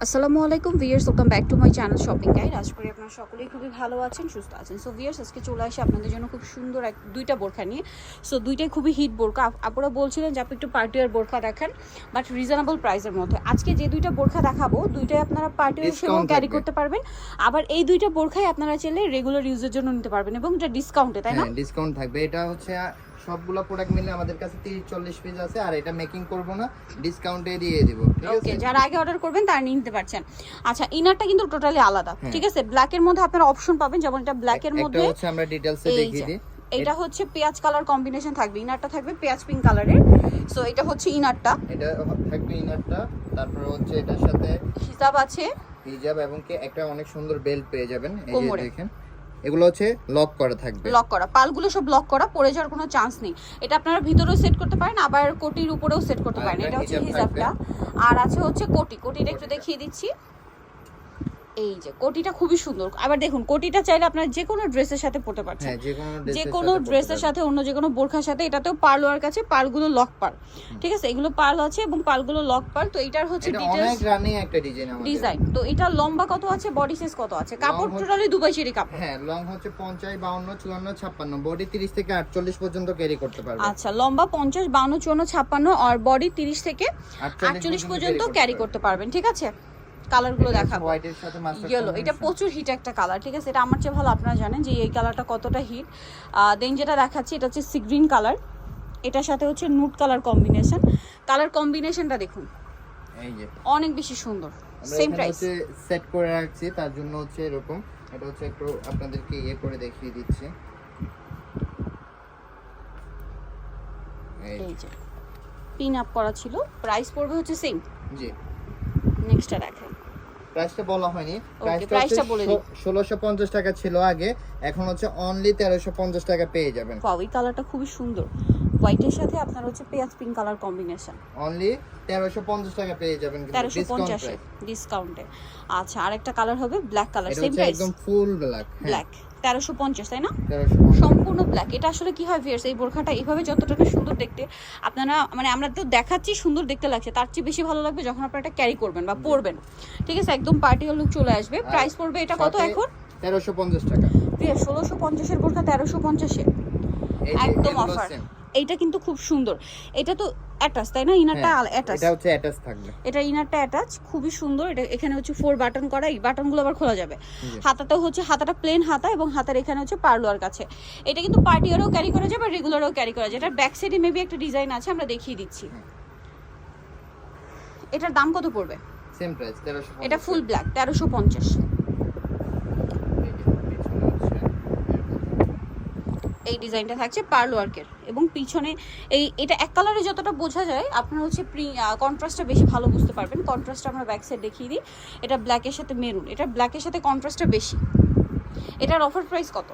আসসালামু আলাইকুম viewers welcome back to my channel shopping guide আশা করি আপনারা সকলেই খুবই ভালো আছেন সুস্থ আছেন। সো ভিয়ার্স আজকে চলে আসে আপনাদের জন্য খুব সুন্দর এক দুইটা বোরখা নিয়ে। সো দুইটাই খুবই হিট বোরখা। আপ- আপনারা বলছিলেন যে আপনি একটু পার্টিয়ার বোরখা দেখেন বাট রিজনেবল প্রাইসের মধ্যে। আজকে যে দুইটা বোরখা দেখাবো দুইটাই আপনারা পার্টিয়ার হিসেবেও ক্যারি করতে পারবেন। আবার এই দুইটা বোরখাই আপনারা চাইলে রেগুলার ইউজের জন্য নিতে পারবেন এবং এটা ডিসকাউন্টে তাই না? হ্যাঁ ডিসকাউন্ট থাকবে। এটা হচ্ছে সবগুলা প্রোডাক্ট মিলে আমাদের কাছে 30 40 পিস আছে আর এটা মেকিং করব না ডিসকাউন্টে দিয়ে দিব ঠিক ওকে যারা আগে অর্ডার করবেন তারা নিতে পারছেন। আচ্ছা ইনারটা কিন্তু টোটালি আলাদা হ্যাঁ। ঠিক আছে? ব্ল্যাক এর মধ্যে আপনারা অপশন পাবেন যেমন এটা ব্ল্যাক এর মধ্যে হচ্ছে আমরা ডিটেইলসে দেখিয়ে দিই। এটা হচ্ছে পেঁয়াজ কালার কম্বিনেশন থাকবে ইনারটা থাকবে পেঁয়াজ পিঙ্ক কালারের সো এটা হচ্ছে ইনারটা এটা থাকবে ইনারটা তারপর হচ্ছে এটার সাথে হিসাব আছে। হিজাব এবং কি একটা অনেক সুন্দর বেল্ট পেয়ে যাবেন এই যে দেখেন। এগুলো হচ্ছে লক করা থাকবে। লক করা। পালগুলো সব লক করা পড়ে যাওয়ার কোনো চান্স নেই। এটা আপনারা ভিতরেও সেট করতে পারেন আবার কোটির উপরেও সেট করতে পারেন। এটা হচ্ছে হিজাব হিজাবটা আর আছে হচ্ছে কোটি। কোটিটা একটু দেখিয়ে দিচ্ছি। এই যে কোটিটা খুবই সুন্দর। আবার দেখুন কোটিটা চাইলে আপনারা যে কোনো ড্রেসের সাথে পরতে পারছেন। হ্যাঁ যে কোনো ড্রেসের সাথে অন্য যে কোনো বোরখার সাথে এটাতেও পার্ল ওয়ার কাছে পার্লগুলো লক পার ঠিক আছে? এগুলো পার্ল আছে এবং পার্লগুলো লক পার তো এটার হচ্ছে রানিং একটা ডিজাইন আমাদের। ডিজাইন তো এটা লম্বা কত আছে? বডি সাইজ কত আছে? কাপড় টোটালি দুবাই চেরি কাপড়। হ্যাঁ লং হচ্ছে পঞ্চাশ বাউন্ন চুয়ান্ন ছাপ্পান্ন। বডি তিরিশ থেকে আটচল্লিশ পর্যন্ত ক্যারি করতে পারবে। আচ্ছা লম্বা পঞ্চাশ বাউন্ন চুয়ান্ন ছাপ্পান্ন আর বডি তিরিশ থেকে আটচল্লিশ পর্যন্ত ক্যারি করতে পারবেন ঠিক আছে? কালারগুলো দেখাবো। ইয়েলো এটা প্রচুর হিট একটা কালার ঠিক আছে? এটা আমার চেয়ে ভালো আপনারা জানেন যে এই কালারটা কতটা হিট দেন যেটা দেখাচ্ছি এটা হচ্ছে সি গ্রিন কালার এটার সাথে হচ্ছে নুট কালার কম্বিনেশন কালার কম্বিনেশনটা দেখুন। এই যে। অনেক বেশি সুন্দর। সেম প্রাইস সেট করে রাখছি তার জন্য হচ্ছে এরকম। এটা হচ্ছে একটু আপনাদেরকে ইয়ে করে দেখিয়ে দিচ্ছি। এই যে। পিন আপ করা ছিল। প্রাইস পড়বে হচ্ছে সেম জি। নেক্সটটা দেখেন প্রাইসটা বলা হয়নি। প্রাইসটা বলে দিই। 1650 টাকা ছিল আগে এখন হচ্ছে অনলি তেরোশো পঞ্চাশ টাকা পেয়ে যাবেন। ওয়াও এই কালারটা খুবই সুন্দর। হোয়াইটের সাথে আপনার হচ্ছে পেঁয়াজ পিঙ্ক কালার কম্বিনেশন অনলি তেরোশো পঞ্চাশ টাকা পেয়ে যাবেন তেরোশো ডিসকাউন্ট পঞ্চাশে ডিসকাউন্টে আচ্ছা আরেকটা কালার হবে ব্ল্যাক কালার সেম প্রাইস একদম ফুল ব্ল্যাক ব্ল্যাক তেরোশো পঞ্চাশ তাই না? সম্পূর্ণ ব্ল্যাক এটা আসলে কি হয় ভিয়ার্স এই বোরখাটা এইভাবে যতটা সুন্দর দেখতে আপনারা মানে আমরা তো দেখাচ্ছি সুন্দর দেখতে লাগছে। তার চেয়ে বেশি ভালো লাগবে যখন আপনারা এটা ক্যারি করবেন বা পরবেন। ঠিক আছে একদম পার্টি লুক চলে আসবে। প্রাইস পড়বে এটা কত এখন? তেরোশো পঞ্চাশ টাকা। ষোলোশো পঞ্চাশের বোরখা তেরোশো পঞ্চাশে। একদম অফার। এইটা কিন্তু খুব সুন্দর। এটা তো অ্যাটাচ তাই না? ইনারটা হ্যাঁ, অ্যাটাচ এটা হচ্ছে অ্যাটাচ থাকবে। এটা ইনারটা অ্যাটাচ খুবই সুন্দর। এটা এখানে হচ্ছে ফোর বাটন করা এই বাটনগুলো আবার খোলা যাবে। হাতাটাও হচ্ছে হাতাটা প্লেন হাতা এবং হাতার এখানে হচ্ছে পার্লোয়ার কাছে। এটা কিন্তু পার্টিয়ারও ক্যারি করা যায় বা রেগুলারও ক্যারি করা যায়। এটা ব্যাক সাইডে মেবি একটা ডিজাইন আছে আমরা দেখিয়ে দিচ্ছি। এটার দাম কত পড়বে? সেম প্রাইস এটা ফুল ব্ল্যাক তেরোশো পঞ্চাশ। এই ডিজাইনটা থাকছে পার্ল ওয়ার্কের। এবং পিছনে এই এটা এক কালারে যতটা বোঝা যায় আপনার হচ্ছে প্রি কন্ট্রাস্টটা বেশি ভালো বুঝতে পারবেন। কন্ট্রাস্টটা আমরা ব্যাক সাইড দেখিয়ে দিই। এটা ব্ল্যাকের সাথে মেরুন এটা ব্ল্যাকের সাথে কন্ট্রাস্টটা বেশি। এটার অফার প্রাইস কত?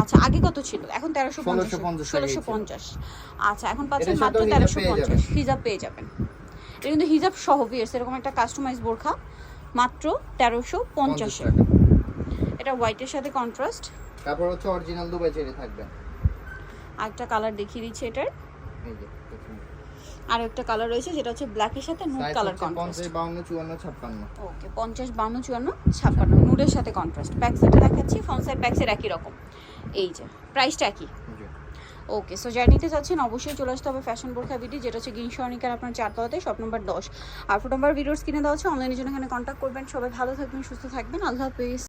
আচ্ছা আগে কত ছিল? এখন তেরোশো পঞ্চাশ। 1650 ষোলোশো পঞ্চাশ। আচ্ছা এখন পাচ্ছেন মাত্র তেরোশো পেয়ে পঞ্চাশ। যাবেন। হিজাব পেয়ে যাবেন। এটা কিন্তু হিজাব সহ বিয়ার্স এরকম একটা কাস্টমাইজ বোরখা। মাত্র তেরোশো পঞ্চাশ টাকা। এটা হোয়াইটের সাথে কন্ট্রাস্ট তারপর হচ্ছে অরিজিনাল দুবাই চেরি থাকবে। আরেকটা কালার দেখিয়ে দিচ্ছি এটার। এই যে আর একটা কালার রয়েছে যেটা হচ্ছে ব্ল্যাকের সাথে নুড কালার কন্ট্রাস্ট পঞ্চাশ বাউন্ন চুয়ান্ন ছাপ্পান্ন। ওকে পঞ্চাশ বান্ন চুয়ান্ন ছাপ্পান্ন। নুডের সাথে কন্ট্রাস্ট ব্যাক সাইডে দেখাচ্ছি ফ্রন্ট সাইড ব্যাক সাইড একই রকম। এই যে প্রাইসটা একই। ওকে সো জার্নিতে যাচ্ছেন অবশ্যই চলে আসতে হবে ফ্যাশন বোরখা বিডি যেটা হচ্ছে গিন সরণিকার আপনার চারতলাতে শপ নম্বর দশ। আর ফোন নাম্বার ভিডিওস কিনে দেওয়া হচ্ছে অনলাইনের জন্য এখানে কন্ট্যাক্ট করবেন। সবাই ভালো থাকবেন সুস্থ থাকবেন। আল্লাহ হাফিজ।